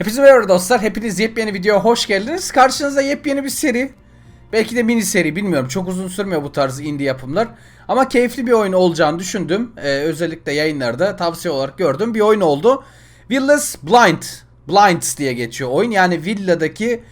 Hepinize merhaba dostlar. Hepiniz yepyeni videoya hoş geldiniz. Karşınızda yepyeni bir seri. Belki de mini seri bilmiyorum. Çok uzun sürmüyor bu tarz indie yapımlar. Ama keyifli bir oyun olacağını düşündüm. Ee, özellikle yayınlarda tavsiye olarak gördüğüm bir oyun oldu. Villas Blind. Blinds diye geçiyor oyun. Yani villadaki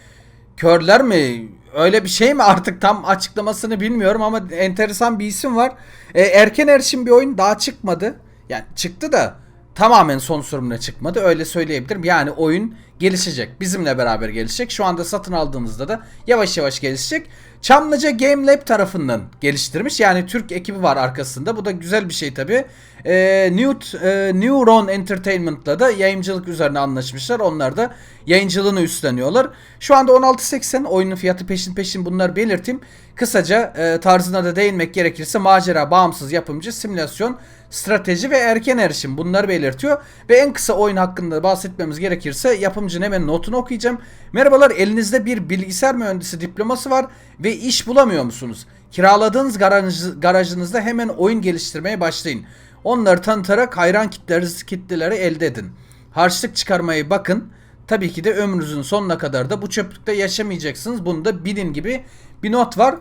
körler mi? Öyle bir şey mi artık tam açıklamasını bilmiyorum ama enteresan bir isim var. Ee, erken erişim bir oyun daha çıkmadı. Yani çıktı da tamamen son sürümüne çıkmadı. Öyle söyleyebilirim. Yani oyun gelişecek. Bizimle beraber gelişecek. Şu anda satın aldığımızda da yavaş yavaş gelişecek. Çamlıca Game Lab tarafından geliştirmiş. Yani Türk ekibi var arkasında. Bu da güzel bir şey tabi. Ee, Newt, e, Neuron Entertainment'la da yayıncılık üzerine anlaşmışlar. Onlar da yayıncılığını üstleniyorlar. Şu anda 16.80 oyunun fiyatı peşin peşin bunları belirteyim. Kısaca e, tarzına da değinmek gerekirse macera bağımsız yapımcı, simülasyon, strateji ve erken erişim bunları belirtiyor. Ve en kısa oyun hakkında bahsetmemiz gerekirse yapımcının hemen notunu okuyacağım. Merhabalar elinizde bir bilgisayar mühendisi diploması var ve iş bulamıyor musunuz? Kiraladığınız garaj, garajınızda hemen oyun geliştirmeye başlayın. Onları tanıtarak hayran kitleriniz kitleleri elde edin. Harçlık çıkarmayı bakın. Tabii ki de ömrünüzün sonuna kadar da bu çöplükte yaşamayacaksınız. Bunu da bilin gibi bir not var.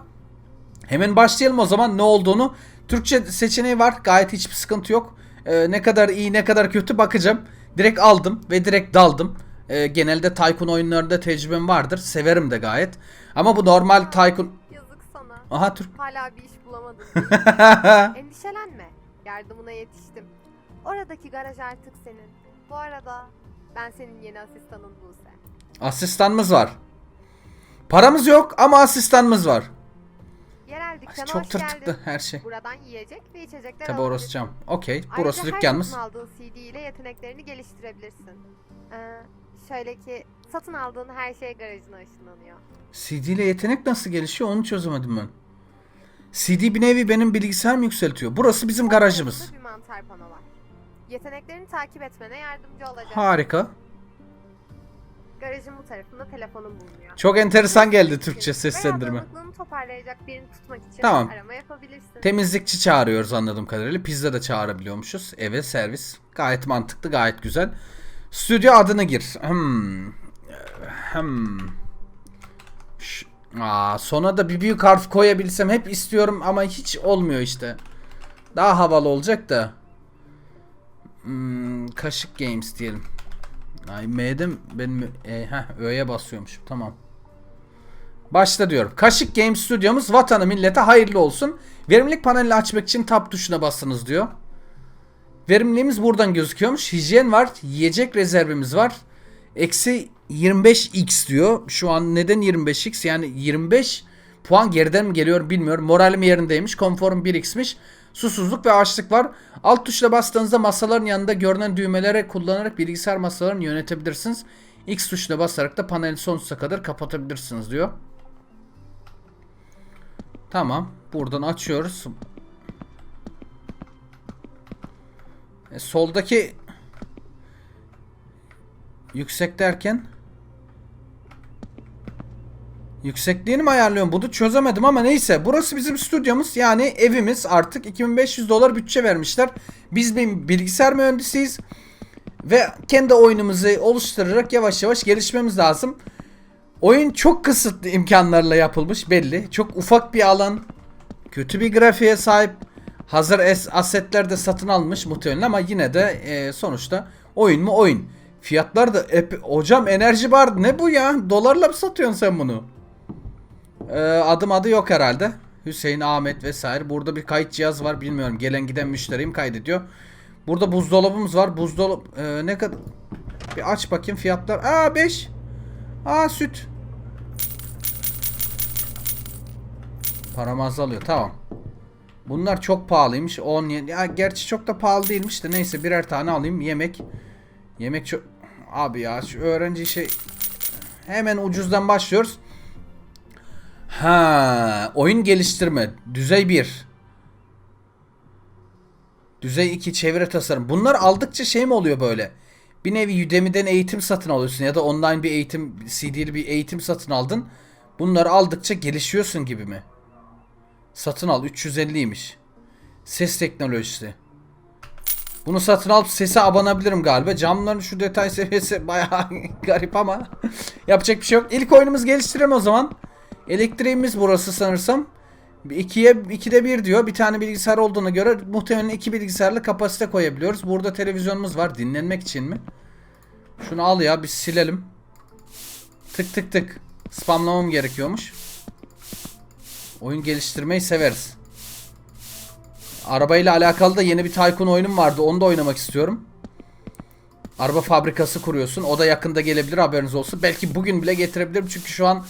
Hemen başlayalım o zaman ne olduğunu. Türkçe seçeneği var. Gayet hiçbir sıkıntı yok. Ee, ne kadar iyi ne kadar kötü bakacağım. Direkt aldım ve direkt daldım. Ee, genelde Tycoon oyunlarında tecrübem vardır. Severim de gayet. Ama bu normal Tycoon... Yazık sana. Aha Türk... Hala bir iş bulamadın. Endişelenme. Yardımına yetiştim. Oradaki garaj artık senin. Bu arada ben senin yeni asistanın Buse. Asistanımız var. Paramız yok ama asistanımız var. Yerel Ay, dükkana çok hoş geldin. her şey. Buradan yiyecek ve içecekler Tabi alabilirsin. orası cam. Okey. Burası Ayrıca dükkanımız. her satın aldığın CD ile yeteneklerini geliştirebilirsin. Ee, şöyle ki satın aldığın her şey garajına ışınlanıyor. CD ile yetenek nasıl gelişiyor onu çözemedim ben. CD bir nevi benim bilgisayar mı yükseltiyor? Burası bizim garajımız. Orada bir mantar pano var. Yeteneklerini takip etmene yardımcı olacak. Harika. Garajın bu tarafında telefonun bulunuyor. Çok enteresan geldi Veya Türkçe seslendirme. dağınıklığını toparlayacak birini tutmak için Tamam. arama yapabilirsin. Temizlikçi çağırıyoruz anladığım kadarıyla. Pizza da çağırabiliyormuşuz. Eve servis. Gayet mantıklı, gayet güzel. Stüdyo adını gir. Hmm. Hmm. Aa, sona da bir büyük harf koyabilsem hep istiyorum ama hiç olmuyor işte. Daha havalı olacak da. Hmm, kaşık Games diyelim. Ay M'de mi- benim e, heh, Ö'ye basıyormuşum. Tamam. Başla diyorum. Kaşık Game Stüdyomuz vatanı millete hayırlı olsun. Verimlilik panelini açmak için tab tuşuna basınız diyor. Verimliliğimiz buradan gözüküyormuş. Hijyen var. Yiyecek rezervimiz var. Eksi 25x diyor. Şu an neden 25x? Yani 25 puan geriden mi geliyor bilmiyorum. Moralim yerindeymiş. Konforum 1x'miş. Susuzluk ve açlık var. Alt tuşla bastığınızda masaların yanında görünen düğmelere kullanarak bilgisayar masalarını yönetebilirsiniz. X tuşuna basarak da paneli sonsuza kadar kapatabilirsiniz diyor. Tamam. Buradan açıyoruz. E, soldaki yüksek derken Yüksekliğini mi ayarlıyorum? Bunu çözemedim ama neyse. Burası bizim stüdyomuz. Yani evimiz artık 2500 dolar bütçe vermişler. Biz bir bilgisayar mühendisiyiz. Ve kendi oyunumuzu oluşturarak yavaş yavaş gelişmemiz lazım. Oyun çok kısıtlı imkanlarla yapılmış belli. Çok ufak bir alan. Kötü bir grafiğe sahip. Hazır asetler de satın almış muhtemelen ama yine de e, sonuçta oyun mu oyun. Fiyatlar da ep- hocam enerji bar ne bu ya? Dolarla mı satıyorsun sen bunu? Ee, adım adı yok herhalde. Hüseyin, Ahmet vesaire. Burada bir kayıt cihaz var bilmiyorum. Gelen giden müşteriyim kaydediyor. Burada buzdolabımız var. Buzdolabı ee, ne kadar? Bir aç bakayım fiyatlar. Aa 5. Aa süt. Param azalıyor. Tamam. Bunlar çok pahalıymış. 10 yen- ya gerçi çok da pahalı değilmiş de neyse birer tane alayım. Yemek. Yemek çok abi ya şu öğrenci şey hemen ucuzdan başlıyoruz. Ha, oyun geliştirme. Düzey 1. Düzey 2 çevre tasarım. Bunlar aldıkça şey mi oluyor böyle? Bir nevi Udemy'den eğitim satın alıyorsun ya da online bir eğitim CD'li bir eğitim satın aldın. Bunları aldıkça gelişiyorsun gibi mi? Satın al 350'ymiş. Ses teknolojisi. Bunu satın alıp sese abanabilirim galiba. Camların şu detay seviyesi bayağı garip ama yapacak bir şey yok. İlk oyunumuz geliştirelim o zaman. Elektriğimiz burası sanırsam. İkiye, ikide bir diyor. Bir tane bilgisayar olduğuna göre muhtemelen iki bilgisayarlı kapasite koyabiliyoruz. Burada televizyonumuz var. Dinlenmek için mi? Şunu al ya bir silelim. Tık tık tık. Spamlamam gerekiyormuş. Oyun geliştirmeyi severiz. Arabayla alakalı da yeni bir Tycoon oyunum vardı. Onu da oynamak istiyorum. Araba fabrikası kuruyorsun. O da yakında gelebilir haberiniz olsun. Belki bugün bile getirebilirim. Çünkü şu an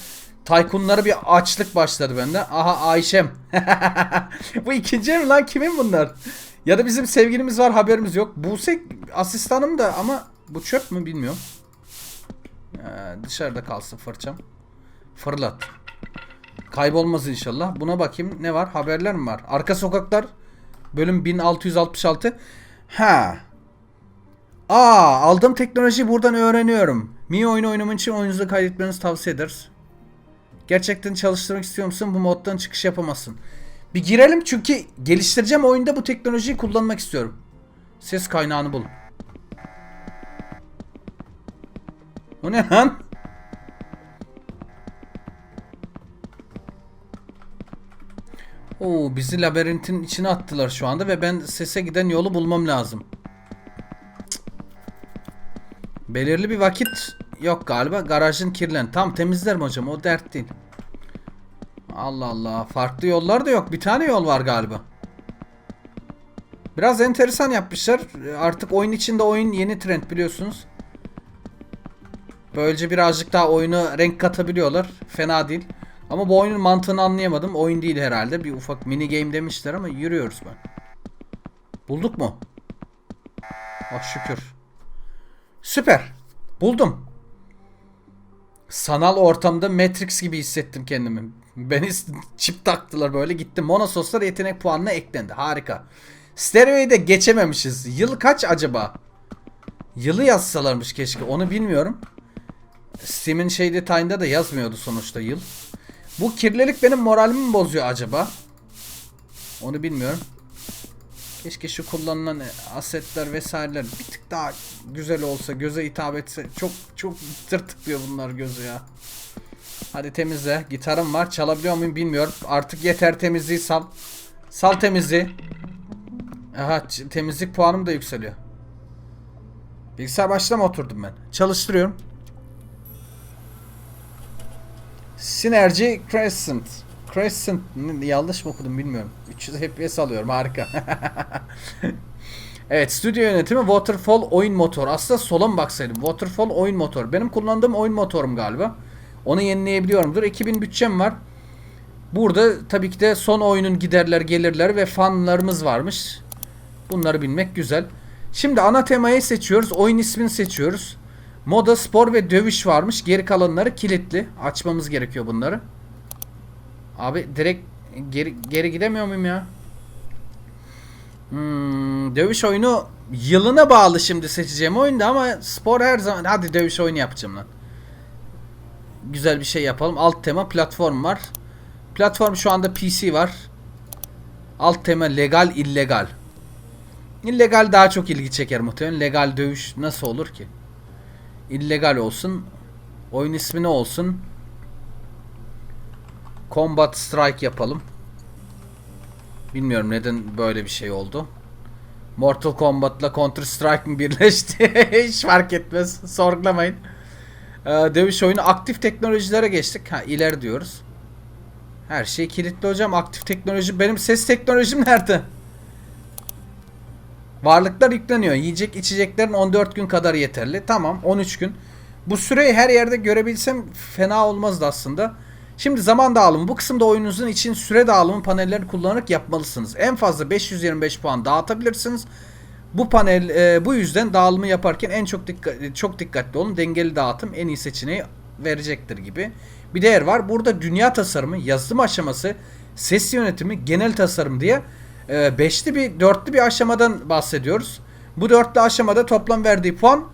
Tycoon'lara bir açlık başladı bende. Aha Ayşem. bu ikinci ev lan kimin bunlar? Ya da bizim sevgilimiz var haberimiz yok. Buse asistanım da ama bu çöp mü bilmiyorum. Ee, dışarıda kalsın fırçam. Fırlat. Kaybolmaz inşallah. Buna bakayım ne var? Haberler mi var? Arka sokaklar bölüm 1666. Ha. Aa, aldığım teknolojiyi buradan öğreniyorum. Mi oyunu oynamak için oyununuzu kaydetmenizi tavsiye ederiz. Gerçekten çalıştırmak istiyor musun? Bu moddan çıkış yapamazsın. Bir girelim çünkü geliştireceğim oyunda bu teknolojiyi kullanmak istiyorum. Ses kaynağını bul. O ne lan? Oo, bizi labirentin içine attılar şu anda ve ben sese giden yolu bulmam lazım. Belirli bir vakit yok galiba. Garajın kirlen. Tam temizlerim hocam. O dert değil. Allah Allah. Farklı yollar da yok. Bir tane yol var galiba. Biraz enteresan yapmışlar. Artık oyun içinde oyun yeni trend biliyorsunuz. Böylece birazcık daha oyunu renk katabiliyorlar. Fena değil. Ama bu oyunun mantığını anlayamadım. Oyun değil herhalde. Bir ufak mini game demişler ama yürüyoruz ben. Bulduk mu? Ah şükür. Süper. Buldum. Sanal ortamda Matrix gibi hissettim kendimi. Beni çip taktılar böyle gittim. Monososlar yetenek puanına eklendi. Harika. Stereo'yu da geçememişiz. Yıl kaç acaba? Yılı yazsalarmış keşke. Onu bilmiyorum. Steam'in şey detayında da yazmıyordu sonuçta yıl. Bu kirlilik benim moralimi mi bozuyor acaba? Onu bilmiyorum. Keşke şu kullanılan asetler vesaireler bir tık daha güzel olsa, göze hitap etse. Çok çok tırtıklıyor bunlar gözü ya. Hadi temizle. Gitarım var. Çalabiliyor muyum bilmiyorum. Artık yeter temizliği sal. Sal temizliği. Aha temizlik puanım da yükseliyor. Bilgisayar başına oturdum ben? Çalıştırıyorum. Synergy Crescent. Crescent yanlış mı okudum bilmiyorum. 300 FPS alıyorum harika. evet stüdyo yönetimi Waterfall oyun motor. Aslında sola mı baksaydım? Waterfall oyun motor. Benim kullandığım oyun motorum galiba. Onu yenileyebiliyorumdur. 2000 bütçem var. Burada tabii ki de son oyunun giderler gelirler ve fanlarımız varmış. Bunları bilmek güzel. Şimdi ana temayı seçiyoruz. Oyun ismini seçiyoruz. Moda, spor ve dövüş varmış. Geri kalanları kilitli. Açmamız gerekiyor bunları. Abi direkt geri, geri gidemiyor muyum ya? Hmm, dövüş oyunu yılına bağlı şimdi seçeceğim oyunda ama spor her zaman hadi dövüş oyunu yapacağım lan. Güzel bir şey yapalım. Alt tema platform var. Platform şu anda PC var. Alt tema legal illegal. İllegal daha çok ilgi çeker muhtemelen. Legal dövüş nasıl olur ki? İllegal olsun. Oyun ismi ne olsun? Combat Strike yapalım. Bilmiyorum neden böyle bir şey oldu. Mortal Kombat'la Counter Strike mi birleşti? Hiç fark etmez. Sorgulamayın. Ee, dövüş oyunu aktif teknolojilere geçtik. Ha ileri diyoruz. Her şey kilitli hocam. Aktif teknoloji. Benim ses teknolojim nerede? Varlıklar yükleniyor. Yiyecek içeceklerin 14 gün kadar yeterli. Tamam 13 gün. Bu süreyi her yerde görebilsem fena olmazdı aslında. Şimdi zaman dağılımı. Bu kısımda oyununuzun için süre dağılımı panellerini kullanarak yapmalısınız. En fazla 525 puan dağıtabilirsiniz. Bu panel e, bu yüzden dağılımı yaparken en çok dikkat çok dikkatli olun. Dengeli dağıtım en iyi seçeneği verecektir gibi. Bir değer var. Burada dünya tasarımı, yazılım aşaması, ses yönetimi, genel tasarım diye e, beşli bir dörtlü bir aşamadan bahsediyoruz. Bu dörtlü aşamada toplam verdiği puan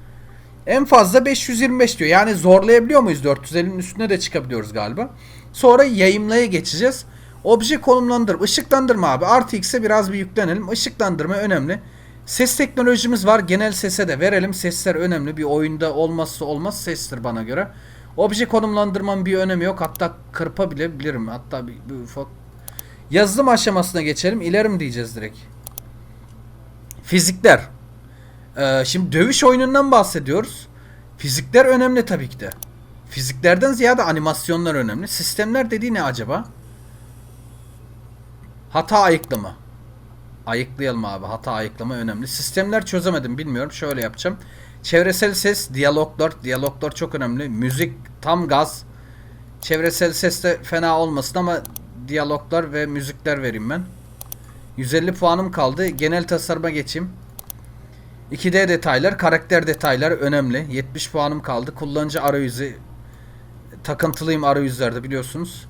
en fazla 525 diyor. Yani zorlayabiliyor muyuz? 450'nin üstüne de çıkabiliyoruz galiba. Sonra yayımlaya geçeceğiz. Obje konumlandırma, ışıklandırma abi. Artı X'e biraz bir yüklenelim. Işıklandırma önemli. Ses teknolojimiz var. Genel sese de verelim. Sesler önemli. Bir oyunda olmazsa olmaz sestir bana göre. Obje konumlandırmanın bir önemi yok. Hatta kırpabilirim. Hatta bir, bir ufak yazılım aşamasına geçelim. İlerim diyeceğiz direkt. Fizikler. Ee, şimdi dövüş oyunundan bahsediyoruz. Fizikler önemli tabii ki de. Fiziklerden ziyade animasyonlar önemli. Sistemler dediği ne acaba? Hata ayıklama. Ayıklayalım abi. Hata ayıklama önemli. Sistemler çözemedim bilmiyorum. Şöyle yapacağım. Çevresel ses, diyaloglar. Diyaloglar çok önemli. Müzik tam gaz. Çevresel ses de fena olmasın ama diyaloglar ve müzikler vereyim ben. 150 puanım kaldı. Genel tasarıma geçeyim. 2D detaylar, karakter detaylar önemli. 70 puanım kaldı. Kullanıcı arayüzü takıntılıyım arayüzlerde biliyorsunuz.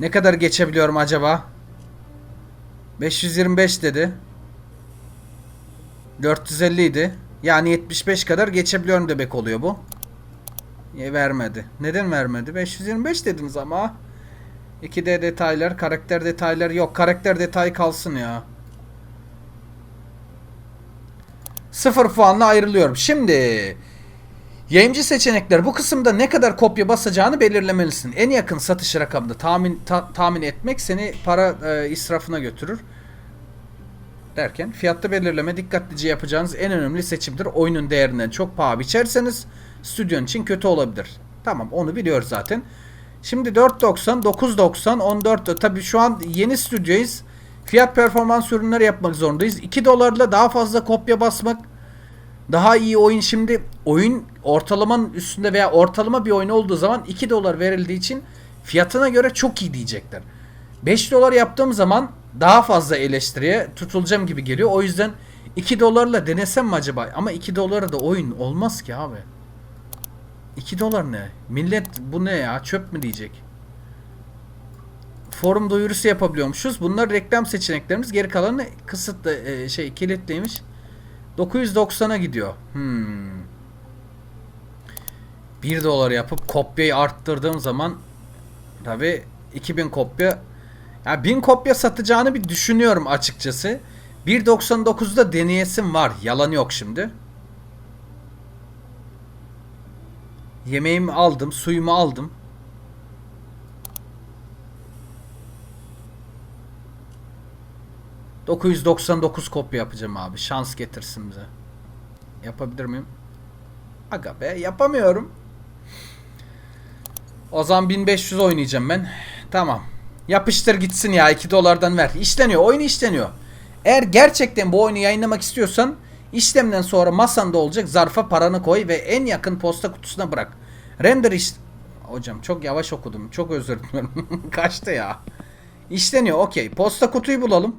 Ne kadar geçebiliyorum acaba? 525 dedi. 450 idi. Yani 75 kadar geçebiliyorum demek oluyor bu. E, vermedi. Neden vermedi? 525 dediniz ama. 2D detaylar, karakter detaylar yok. Karakter detayı kalsın ya. Sıfır puanla ayrılıyorum. Şimdi yayıncı seçenekler bu kısımda ne kadar kopya basacağını belirlemelisin. En yakın satış rakamını tahmin ta- tahmin etmek seni para e, israfına götürür. Derken fiyatta belirleme dikkatlice yapacağınız en önemli seçimdir. Oyunun değerinden çok paha biçerseniz stüdyon için kötü olabilir. Tamam onu biliyoruz zaten. Şimdi 4.90, 9.90, 14 tabii şu an yeni stüdyoyuz. Fiyat performans ürünleri yapmak zorundayız. 2 dolarla daha fazla kopya basmak daha iyi oyun şimdi oyun ortalamanın üstünde veya ortalama bir oyun olduğu zaman 2 dolar verildiği için fiyatına göre çok iyi diyecekler. 5 dolar yaptığım zaman daha fazla eleştiriye tutulacağım gibi geliyor. O yüzden 2 dolarla denesem mi acaba? Ama 2 dolara da oyun olmaz ki abi. 2 dolar ne? Millet bu ne ya? Çöp mü diyecek? Forum duyurusu yapabiliyormuşuz. Bunlar reklam seçeneklerimiz. Geri kalanı kısıtlı e, şey kilitliymiş. 990'a gidiyor. Hmm. 1 dolar yapıp kopyayı arttırdığım zaman tabi 2000 kopya ya 1000 kopya satacağını bir düşünüyorum açıkçası. 1.99'da deneyesim var. Yalan yok şimdi. Yemeğimi aldım, suyumu aldım. ...999 kopya yapacağım abi. Şans getirsin bize. Yapabilir miyim? Aga be yapamıyorum. O zaman 1500 oynayacağım ben. Tamam. Yapıştır gitsin ya 2 dolardan ver. İşleniyor. Oyun işleniyor. Eğer gerçekten bu oyunu yayınlamak istiyorsan işlemden sonra masanda olacak zarfa paranı koy ve en yakın posta kutusuna bırak. Render iş... Hocam çok yavaş okudum. Çok özür dilerim. Kaçtı ya. İşleniyor. Okey. Posta kutuyu bulalım.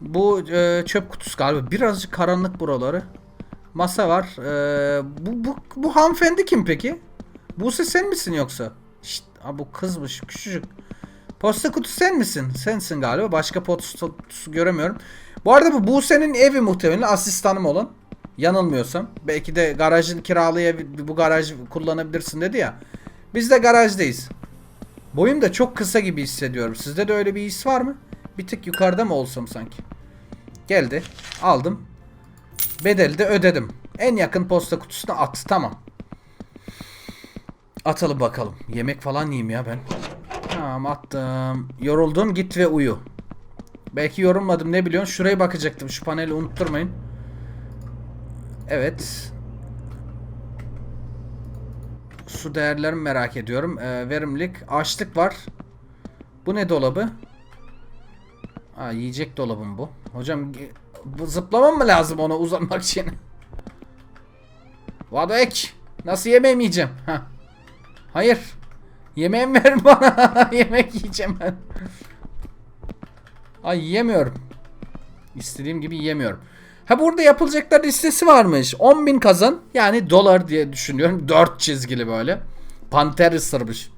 Bu e, çöp kutusu galiba. Birazcık karanlık buraları. Masa var. E, bu, bu, bu hanımefendi kim peki? Buse sen misin yoksa? Şşt, ha bu kızmış küçücük. Posta kutusu sen misin? Sensin galiba. Başka posta kutusu göremiyorum. Bu arada bu Buse'nin evi muhtemelen asistanım olan. Yanılmıyorsam. Belki de garajın kiralayabilir, bu garaj kullanabilirsin dedi ya. Biz de garajdayız. Boyum da çok kısa gibi hissediyorum. Sizde de öyle bir his var mı? Bir tık yukarıda mı olsam sanki? Geldi. Aldım. Bedeli de ödedim. En yakın posta kutusuna at. Tamam. Atalım bakalım. Yemek falan yiyeyim ya ben. Tamam attım. Yoruldun git ve uyu. Belki yorulmadım ne biliyorsun. Şuraya bakacaktım. Şu paneli unutturmayın. Evet. Su değerlerimi merak ediyorum. Ee, verimlilik. Açlık var. Bu ne dolabı? Aa, yiyecek dolabım bu. Hocam bu zıplamam mı lazım ona uzanmak için? Vado ek. Nasıl yemeğimi yiyeceğim? Heh. Hayır. Yemeğimi ver bana. Yemek yiyeceğim ben. Ay yiyemiyorum. İstediğim gibi yiyemiyorum. Ha burada yapılacaklar listesi varmış. 10.000 kazan. Yani dolar diye düşünüyorum. 4 çizgili böyle. Panter ısırmış.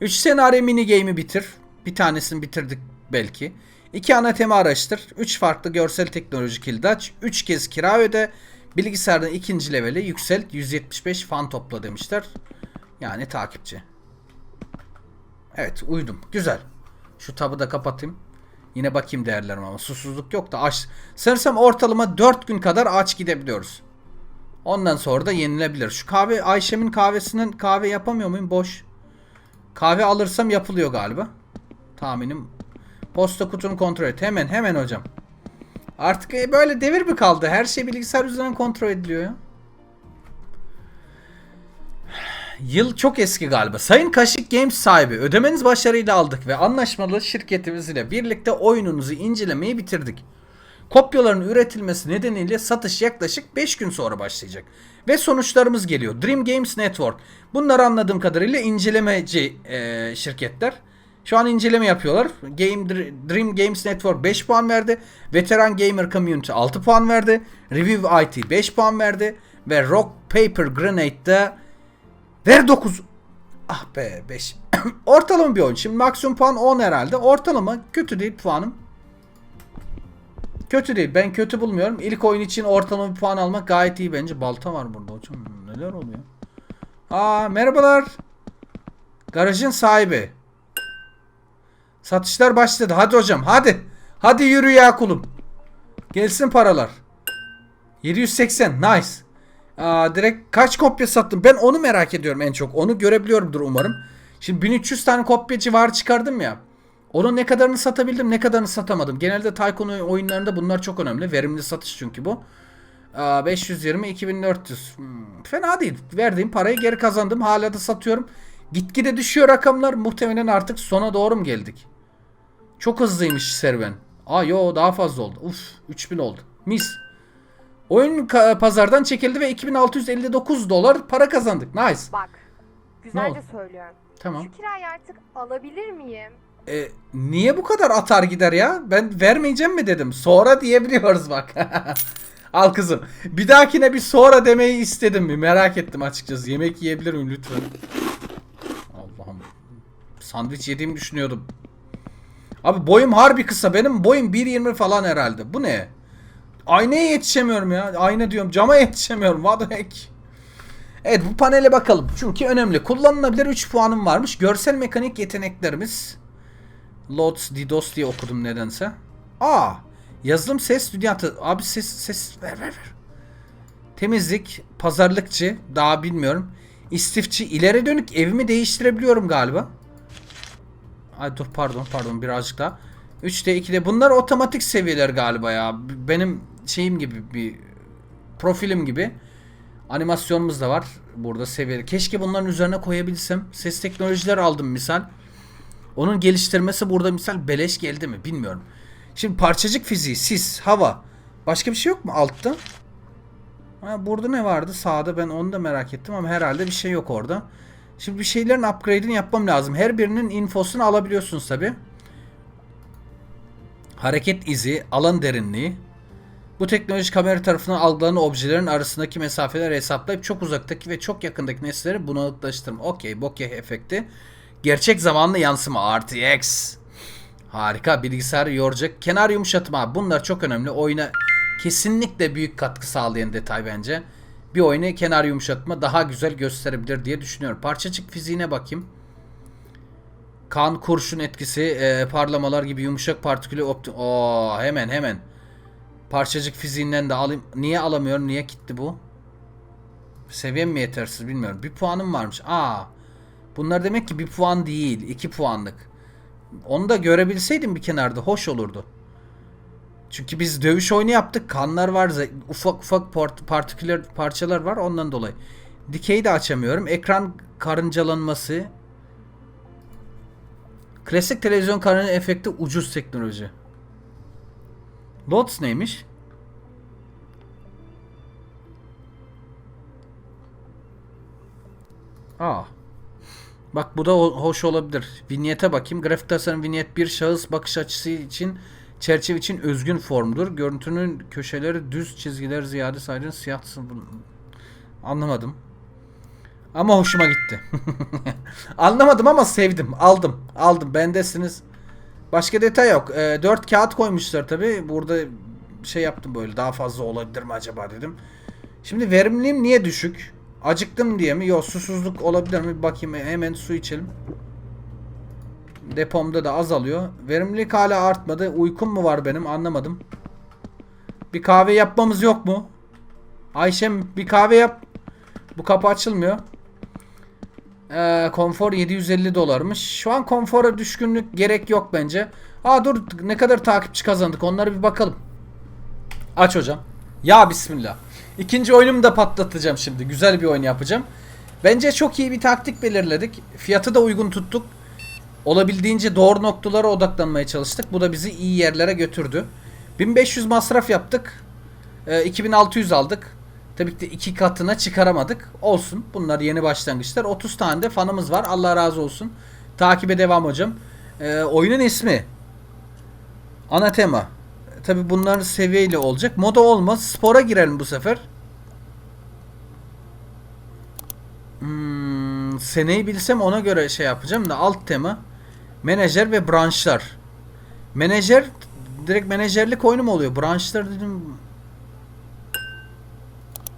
3 senaryo mini game'i bitir. Bir tanesini bitirdik belki. 2 ana tema araştır. 3 farklı görsel teknoloji kilidi aç. 3 kez kira öde. Bilgisayardan ikinci levele yükselt. 175 fan topla demişler. Yani takipçi. Evet uydum. Güzel. Şu tabı da kapatayım. Yine bakayım değerlerim ama susuzluk yok da aç. Sanırsam ortalama 4 gün kadar aç gidebiliyoruz. Ondan sonra da yenilebilir. Şu kahve Ayşem'in kahvesinden kahve yapamıyor muyum? Boş. Kahve alırsam yapılıyor galiba. Tahminim. Posta kutunu kontrol et. Hemen hemen hocam. Artık e, böyle devir mi kaldı? Her şey bilgisayar üzerinden kontrol ediliyor ya. Yıl çok eski galiba. Sayın Kaşık Games sahibi ödemeniz başarıyla aldık ve anlaşmalı şirketimiz ile birlikte oyununuzu incelemeyi bitirdik. Kopyaların üretilmesi nedeniyle satış yaklaşık 5 gün sonra başlayacak. Ve sonuçlarımız geliyor. Dream Games Network. Bunlar anladığım kadarıyla incelemeci e, şirketler. Şu an inceleme yapıyorlar. Game Dream Games Network 5 puan verdi. Veteran Gamer Community 6 puan verdi. Review IT 5 puan verdi. Ve Rock Paper Grenade'de Ver 9. Ah be 5. Ortalama bir oyun. Şimdi maksimum puan 10 herhalde. Ortalama kötü değil puanım. Kötü değil. Ben kötü bulmuyorum. İlk oyun için ortalama bir puan almak gayet iyi bence. Balta var burada hocam. Neler oluyor? Aa merhabalar. Garajın sahibi. Satışlar başladı. Hadi hocam hadi. Hadi yürü ya kulum. Gelsin paralar. 780 nice. Aa, direkt kaç kopya sattım? Ben onu merak ediyorum en çok. Onu görebiliyorumdur umarım. Şimdi 1300 tane kopya civarı çıkardım ya. Onun ne kadarını satabildim ne kadarını satamadım. Genelde Tycoon oyunlarında bunlar çok önemli. Verimli satış çünkü bu. Aa, 520 2400. Hmm, fena değil. Verdiğim parayı geri kazandım. Hala da satıyorum. Gitgide düşüyor rakamlar. Muhtemelen artık sona doğru mu geldik? Çok hızlıymış serüven. Aa yo daha fazla oldu. Uf 3000 oldu. Mis. Oyun pazardan çekildi ve 2659 dolar para kazandık. Nice. Bak. Güzelce söylüyorum. Tamam. Şu kirayı artık alabilir miyim? E, niye bu kadar atar gider ya? Ben vermeyeceğim mi dedim. Sonra diyebiliyoruz bak. Al kızım. Bir dahakine bir sonra demeyi istedim mi? Merak ettim açıkçası. Yemek yiyebilir miyim lütfen? Allah'ım. Sandviç yediğimi düşünüyordum. Abi boyum harbi kısa. Benim boyum 1.20 falan herhalde. Bu ne? Aynaya yetişemiyorum ya. Ayna diyorum. Cama yetişemiyorum. What the heck? Evet bu panele bakalım. Çünkü önemli. Kullanılabilir 3 puanım varmış. Görsel mekanik yeteneklerimiz. Lots DDoS diye okudum nedense. Aa, yazılım ses dünyası. Abi ses ses ver ver ver. Temizlik, pazarlıkçı, daha bilmiyorum. İstifçi, ileri dönük evimi değiştirebiliyorum galiba. Ay dur pardon pardon birazcık daha. 3'te 2'de bunlar otomatik seviyeler galiba ya. Benim şeyim gibi bir profilim gibi. Animasyonumuz da var burada seviye. Keşke bunların üzerine koyabilsem. Ses teknolojiler aldım misal. Onun geliştirmesi burada misal beleş geldi mi bilmiyorum. Şimdi parçacık fiziği, sis, hava. Başka bir şey yok mu altta? Ha, burada ne vardı sağda ben onu da merak ettim ama herhalde bir şey yok orada. Şimdi bir şeylerin upgrade'ini yapmam lazım. Her birinin infosunu alabiliyorsunuz tabi. Hareket izi, alan derinliği. Bu teknoloji kamera tarafından algılanan objelerin arasındaki mesafeleri hesaplayıp çok uzaktaki ve çok yakındaki nesneleri bulanıklaştırma. Okey, bokeh efekti. Gerçek zamanlı yansıma RTX. Harika bilgisayarı yoracak. Kenar yumuşatma bunlar çok önemli. Oyuna kesinlikle büyük katkı sağlayan detay bence. Bir oyunu kenar yumuşatma daha güzel gösterebilir diye düşünüyorum. Parçacık fiziğine bakayım. Kan, kurşun etkisi, e, parlamalar gibi yumuşak partikülü opti... Oo, hemen hemen. Parçacık fiziğinden de alayım. Niye alamıyorum? Niye gitti bu? Seviyem mi yetersiz bilmiyorum. Bir puanım varmış. Aa. Bunlar demek ki bir puan değil. iki puanlık. Onu da görebilseydim bir kenarda hoş olurdu. Çünkü biz dövüş oyunu yaptık. Kanlar var. Ufak ufak port- partiküler parçalar var ondan dolayı. Dikeyi de açamıyorum. Ekran karıncalanması. Klasik televizyon karınca efekti ucuz teknoloji. Lots neymiş? Aa. Bak bu da ho- hoş olabilir. Vinyete bakayım. Grafik tasarım vinyet bir şahıs bakış açısı için çerçeve için özgün formdur. Görüntünün köşeleri düz çizgiler ziyade sadece siyah Anlamadım. Ama hoşuma gitti. Anlamadım ama sevdim. Aldım. Aldım. Bendesiniz. Başka detay yok. Ee, 4 kağıt koymuşlar tabi. Burada şey yaptım böyle. Daha fazla olabilir mi acaba dedim. Şimdi verimliliğim niye düşük? Acıktım diye mi? Yok susuzluk olabilir mi? Bakayım hemen su içelim. Depomda da azalıyor. Verimlilik hala artmadı. Uykum mu var benim anlamadım. Bir kahve yapmamız yok mu? Ayşem bir kahve yap. Bu kapı açılmıyor. Ee, konfor 750 dolarmış. Şu an konfora düşkünlük gerek yok bence. Aa dur ne kadar takipçi kazandık onlara bir bakalım. Aç hocam. Ya bismillah. İkinci oyunumu da patlatacağım şimdi. Güzel bir oyun yapacağım. Bence çok iyi bir taktik belirledik. Fiyatı da uygun tuttuk. Olabildiğince doğru noktalara odaklanmaya çalıştık. Bu da bizi iyi yerlere götürdü. 1500 masraf yaptık. Ee, 2600 aldık. Tabii ki de iki katına çıkaramadık. Olsun. Bunlar yeni başlangıçlar. 30 tane de fanımız var. Allah razı olsun. Takibe devam hocam. Ee, oyunun ismi. Ana tema. Tabi bunların seviyeyle olacak. Moda olmaz. Spora girelim bu sefer. Hmm, seneyi bilsem ona göre şey yapacağım da alt tema. Menajer ve branşlar. Menajer direkt menajerlik oyunu mu oluyor? Branşlar dedim.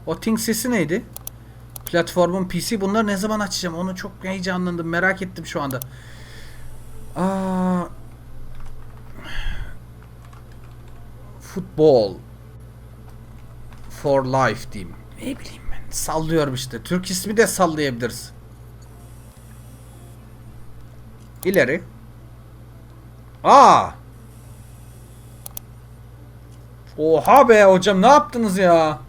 O Think sesi neydi? Platformun PC. Bunları ne zaman açacağım? Onu çok heyecanlandım. Merak ettim şu anda. Aa, Futbol for life diyeyim. Ne bileyim ben. Sallıyorum işte. Türk ismi de sallayabiliriz. İleri. Aa! Oha be hocam ne yaptınız ya?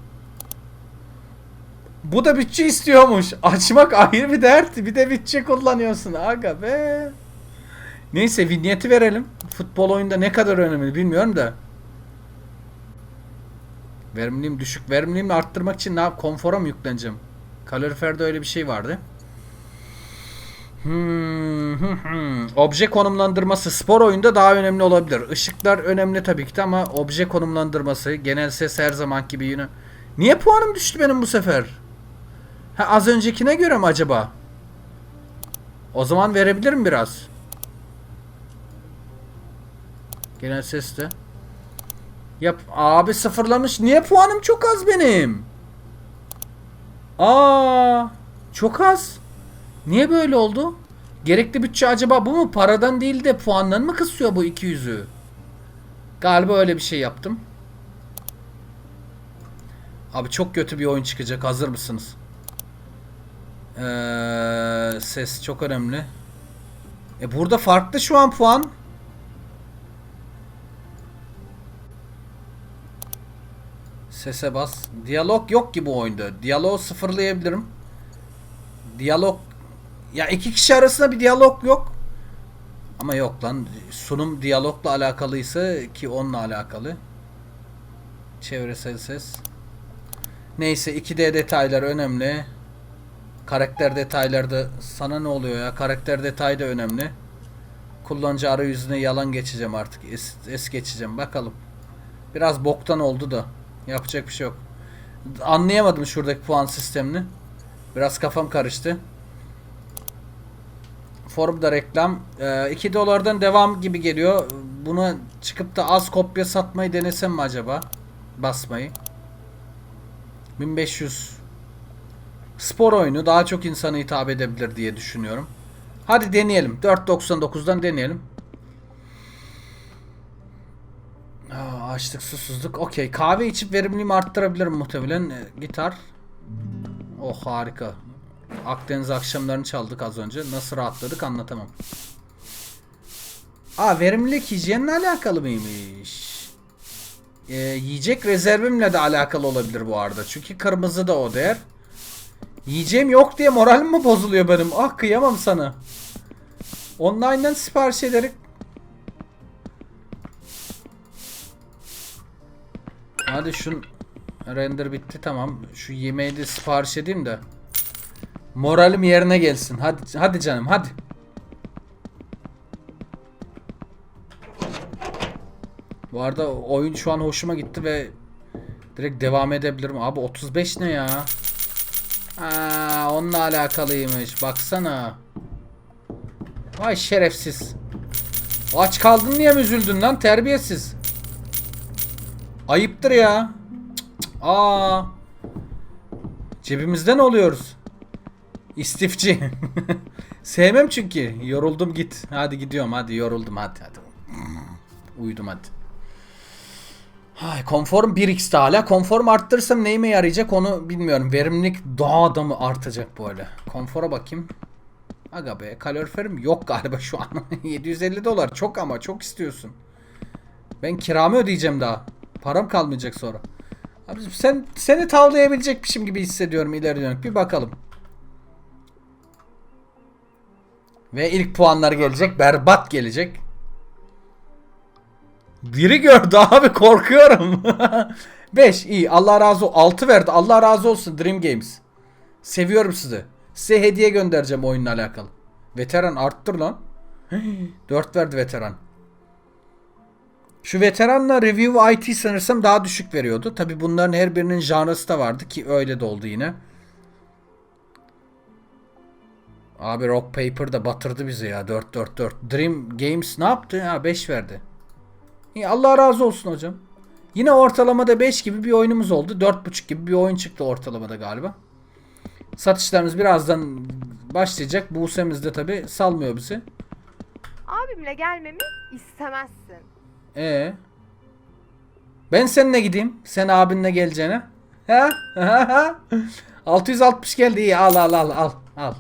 Bu da bütçe istiyormuş. Açmak ayrı bir dert. Bir de bütçe kullanıyorsun. Aga be. Neyse vinyeti verelim. Futbol oyunda ne kadar önemli bilmiyorum da. Verimliliğim düşük. Verimliliğimi arttırmak için ne yap? Konfora mı yükleneceğim? Kaloriferde öyle bir şey vardı. Hmm, hmm, hmm. Obje konumlandırması spor oyunda daha önemli olabilir. Işıklar önemli tabii ki de ama obje konumlandırması, genel ses her zaman gibi yine. Niye puanım düştü benim bu sefer? Ha az öncekine göre mi acaba? O zaman verebilirim biraz. Genel ses de. Yap abi sıfırlamış. Niye puanım çok az benim? Aa, çok az. Niye böyle oldu? Gerekli bütçe acaba bu mu? Paradan değil de puandan mı kısıyor bu 200'ü? Galiba öyle bir şey yaptım. Abi çok kötü bir oyun çıkacak. Hazır mısınız? Ee, ses çok önemli. E burada farklı şu an puan. Sese bas. Diyalog yok ki bu oyunda. Diyaloğu sıfırlayabilirim. Diyalog ya iki kişi arasında bir diyalog yok. Ama yok lan. Sunum diyalogla alakalıysa ki onunla alakalı. Çevresel ses. Neyse 2D detaylar önemli. Karakter detaylarda sana ne oluyor ya? Karakter detayı da önemli. Kullanıcı arayüzüne yalan geçeceğim artık. Es, es geçeceğim. Bakalım. Biraz boktan oldu da. Yapacak bir şey yok. Anlayamadım şuradaki puan sistemini. Biraz kafam karıştı. Forumda reklam. Ee, 2 dolardan devam gibi geliyor. Bunu çıkıp da az kopya satmayı denesem mi acaba? Basmayı. 1500 Spor oyunu daha çok insana hitap edebilir diye düşünüyorum. Hadi deneyelim. 4.99'dan deneyelim. Aa, açlık susuzluk. Okey. Kahve içip verimliliğimi arttırabilirim muhtemelen. Ee, gitar. Oh harika. Akdeniz akşamlarını çaldık az önce. Nasıl rahatladık anlatamam. Aa verimlilik hijyenle alakalı mıymış? Ee, yiyecek rezervimle de alakalı olabilir bu arada. Çünkü kırmızı da o değer. Yiyeceğim yok diye moralim mi bozuluyor benim? Ah kıyamam sana. Online'dan sipariş ederek Hadi şun render bitti tamam. Şu yemeği de sipariş edeyim de. Moralim yerine gelsin. Hadi hadi canım hadi. Bu arada oyun şu an hoşuma gitti ve direkt devam edebilirim. Abi 35 ne ya? Aa, onunla alakalıymış. Baksana. Vay şerefsiz. Aç kaldın diye mi üzüldün lan terbiyesiz? Ayıptır ya. Aa. Cebimizden oluyoruz. İstifçi. Sevmem çünkü. Yoruldum git. Hadi gidiyorum hadi yoruldum hadi hadi. Uyudum hadi. Ay, konform 1x'te hala. Konform arttırırsam neyime yarayacak onu bilmiyorum. Verimlilik daha da mı artacak böyle? Konfora bakayım. Aga be kaloriferim yok galiba şu an. 750 dolar çok ama çok istiyorsun. Ben kiramı ödeyeceğim daha. Param kalmayacak sonra. Abi sen seni tavlayabilecekmişim gibi hissediyorum ileri dönük. Bir bakalım. Ve ilk puanlar gelecek. Berbat gelecek. Biri gördü abi korkuyorum. 5 iyi Allah razı olsun. 6 verdi. Allah razı olsun Dream Games. Seviyorum sizi. Size hediye göndereceğim oyunla alakalı. Veteran arttır lan. 4 verdi veteran. Şu veteranla review IT sanırsam daha düşük veriyordu. Tabi bunların her birinin janrası da vardı ki öyle de oldu yine. Abi Rock Paper da batırdı bizi ya 4-4-4. Dream Games ne yaptı? Ha 5 verdi. İyi Allah razı olsun hocam. Yine ortalamada 5 gibi bir oyunumuz oldu. 4.5 gibi bir oyun çıktı ortalamada galiba. Satışlarımız birazdan başlayacak. Buse'miz de tabi salmıyor bizi. Abimle gelmemi istemezsin. Ee. Ben seninle gideyim. Sen abinle geleceğine. Ha? 660 geldi iyi al al al al al.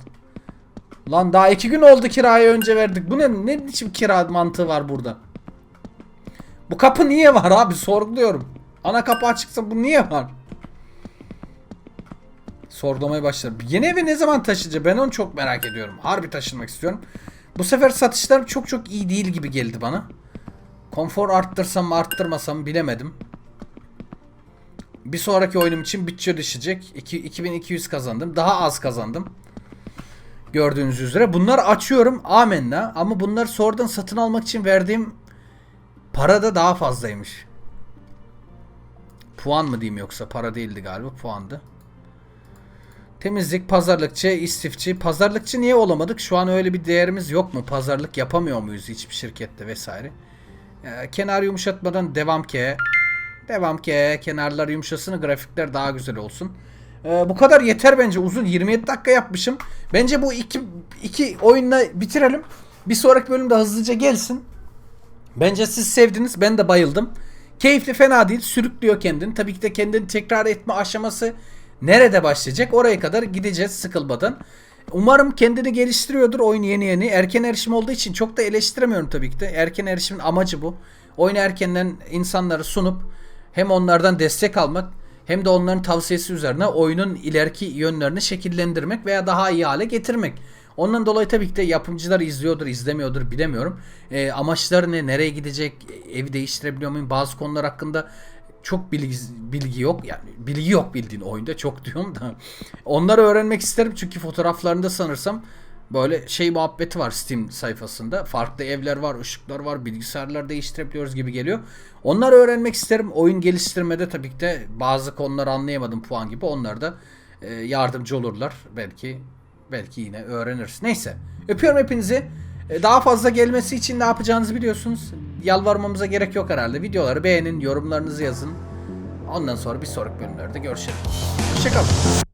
Lan daha iki gün oldu kirayı önce verdik. Bu ne ne biçim kira mantığı var burada? Bu kapı niye var abi sorguluyorum. Ana kapı açıksa bu niye var? Sorgulamaya başladım. Yeni evi ne zaman taşıyacak? Ben onu çok merak ediyorum. Harbi taşınmak istiyorum. Bu sefer satışlar çok çok iyi değil gibi geldi bana. Konfor arttırsam mı arttırmasam bilemedim. Bir sonraki oyunum için bütçe düşecek. İki- 2200 kazandım. Daha az kazandım. Gördüğünüz üzere. Bunları açıyorum. Amenna. Ama bunları sonradan satın almak için verdiğim para da daha fazlaymış. Puan mı diyeyim yoksa? Para değildi galiba. Puandı. Temizlik, pazarlıkçı, istifçi. Pazarlıkçı niye olamadık? Şu an öyle bir değerimiz yok mu? Pazarlık yapamıyor muyuz hiçbir şirkette vesaire? Ee, kenar yumuşatmadan devam ke. Devam ke. Kenarlar yumuşasın, grafikler daha güzel olsun. Ee, bu kadar yeter bence. Uzun 27 dakika yapmışım. Bence bu iki, iki oyunla bitirelim. Bir sonraki bölümde hızlıca gelsin. Bence siz sevdiniz. Ben de bayıldım. Keyifli fena değil. Sürüklüyor kendini. Tabii ki de kendini tekrar etme aşaması nerede başlayacak? Oraya kadar gideceğiz sıkılmadan. Umarım kendini geliştiriyordur oyun yeni yeni. Erken erişim olduğu için çok da eleştiremiyorum tabii ki de. Erken erişimin amacı bu. Oyunu erkenden insanlara sunup hem onlardan destek almak hem de onların tavsiyesi üzerine oyunun ileriki yönlerini şekillendirmek veya daha iyi hale getirmek. Ondan dolayı tabii ki de yapımcılar izliyordur, izlemiyordur bilemiyorum. Ee, amaçları ne, nereye gidecek, evi değiştirebiliyor muyum? Bazı konular hakkında çok bilgi, bilgi yok. Yani bilgi yok bildiğin oyunda çok diyorum da. Onları öğrenmek isterim çünkü fotoğraflarında sanırsam böyle şey muhabbeti var Steam sayfasında. Farklı evler var, ışıklar var, bilgisayarlar değiştirebiliyoruz gibi geliyor. Onları öğrenmek isterim. Oyun geliştirmede tabii ki de bazı konuları anlayamadım puan gibi. Onlar da e, yardımcı olurlar. Belki belki yine öğreniriz. Neyse. Öpüyorum hepinizi. E, Daha fazla gelmesi için ne yapacağınızı biliyorsunuz. Yalvarmamıza gerek yok herhalde. Videoları beğenin, yorumlarınızı yazın. Ondan sonra bir sonraki bölümlerde görüşelim. Hoşçakalın.